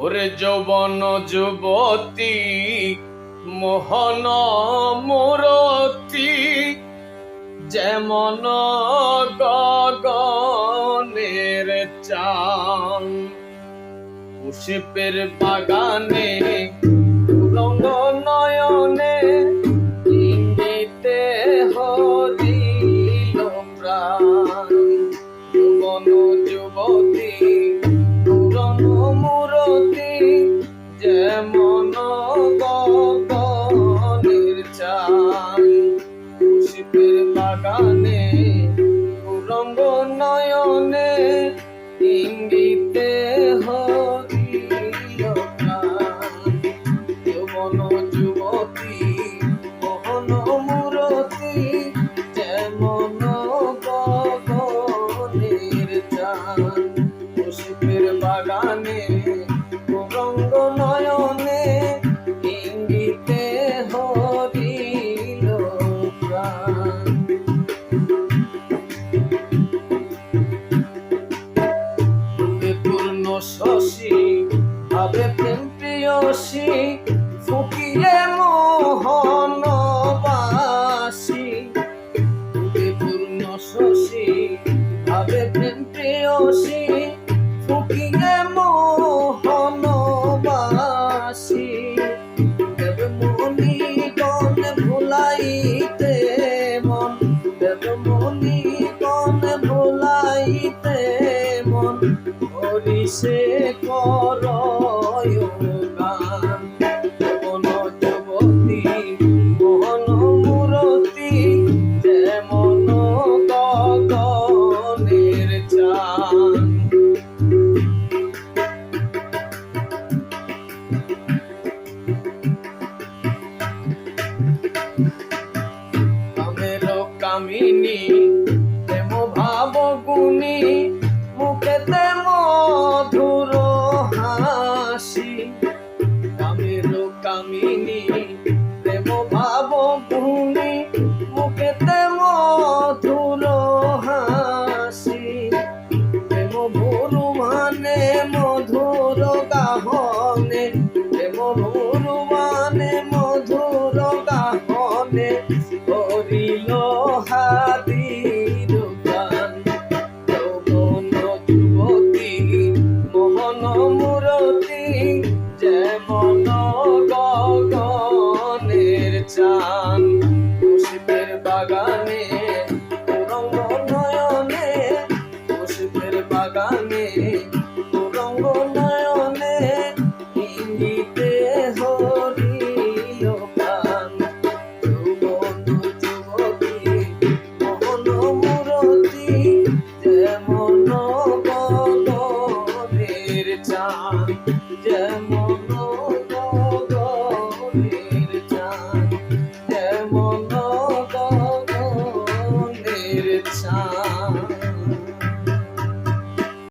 ওরে যৌবন যুবতী মোহন মূরতি যেমন গগনের চান পুষ্পের বাগানে যেমন গগনের চান পুষ্পের বাগানে রঙ্গ নয়নে ইঙ্গিতে প্রাণ। যৌবন যুবতী, মোহন মূরতি যেমন গগনের চান পুষ্পের বাগানে প্রিয়সী ফুকিয়ে মোহন বাসী পূর্ণ শশী, ভাবে প্রেম প্রিয়সী। ফুকিয়ে মোহন বাসী দেব মনি গণ ভুলাইতে মন। দেব মনি গণ ভুলাইতে মন। হরিষে কর চান। কামিনী প্রেম ভাব গুণী মুখেতে মধুর হাসি। মধুর গাহনে মধুরবানে মধুর গাহনে করিল হাদির গান যৌবন যুবতী মোহন মূরতি যেমন গগনের চান 这 么